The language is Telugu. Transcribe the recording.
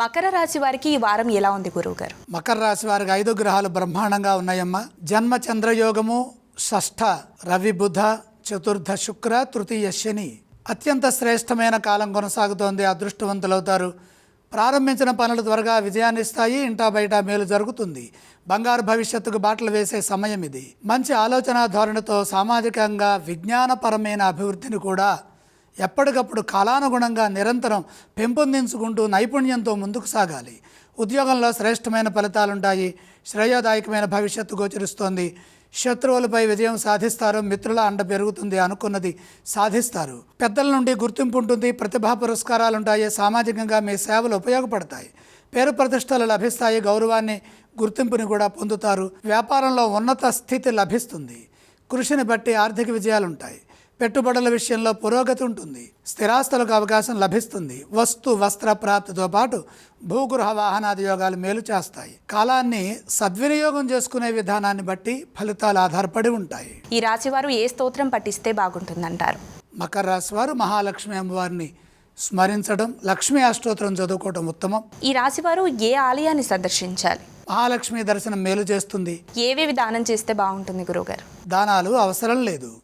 మకర రాశి వారికి ఈ వారం ఎలా ఉంది గురువు గారు మకర రాశి వారికి ఐదు గ్రహాలు బ్రహ్మాండంగా ఉన్నాయమ్మా. జన్మ చంద్రయోగము షష్ఠ రవి బుధ చతుర్థ శుక్ర తృతీయ శని. అత్యంత శ్రేష్టమైన కాలం కొనసాగుతోంది అదృష్టవంతులవుతారు. ప్రారంభించిన పనులు త్వరగా విజయాన్ని ఇస్తాయి ఇంటా బయట మేలు జరుగుతుంది. బంగారు భవిష్యత్తుకు బాటలు వేసే సమయం ఇది. మంచి ఆలోచన ధోరణితో సామాజికంగా విజ్ఞానపరమైన అభివృద్ధిని కూడా ఎప్పటికప్పుడు కాలానుగుణంగా నిరంతరం పెంపొందించుకుంటూ నైపుణ్యంతో ముందుకు సాగాలి. ఉద్యోగంలో శ్రేష్టమైన ఫలితాలుంటాయి. శ్రేయోదాయకమైన భవిష్యత్తు గోచరిస్తోంది. శత్రువులపై విజయం సాధిస్తారు. మిత్రుల అండ పెరుగుతుంది అనుకున్నది సాధిస్తారు. పెద్దల నుండి గుర్తింపు ఉంటుంది. ప్రతిభా పురస్కారాలు ఉంటాయి సామాజికంగా మీ సేవలు ఉపయోగపడతాయి. పేరు ప్రతిష్టలు లభిస్తాయి. గౌరవాన్ని గుర్తింపుని కూడా పొందుతారు. వ్యాపారంలో ఉన్నత స్థితి లభిస్తుంది. కృషిని బట్టి ఆర్థిక విజయాలు ఉంటాయి పెట్టుబడుల విషయంలో పురోగతి ఉంటుంది. స్థిరాస్తులకు అవకాశం లభిస్తుంది. వస్తు వస్త్ర ప్రాప్తితో పాటు భూగృహ వాహనాది యోగాలు మేలు చేస్తాయి. కాలాన్ని సద్వినియోగం చేసుకునే విధానాన్ని బట్టి ఫలితాలు ఆధారపడి ఉంటాయి. ఈ రాశి వారు ఏ స్తోత్రం పఠిస్తే బాగుంటుందంటారు? మకర రాశి వారు మహాలక్ష్మి అమ్మవారిని స్మరించడం లక్ష్మీ అష్టోత్తరం చదువుకోవడం ఉత్తమం. ఈ రాశి వారు ఏ ఆలయాన్ని సందర్శించాలి? మహాలక్ష్మి దర్శనం మేలు చేస్తుంది. ఏవేవి దానం చేస్తే బాగుంటుంది గురువు గారు దానాలు అవసరం లేదు.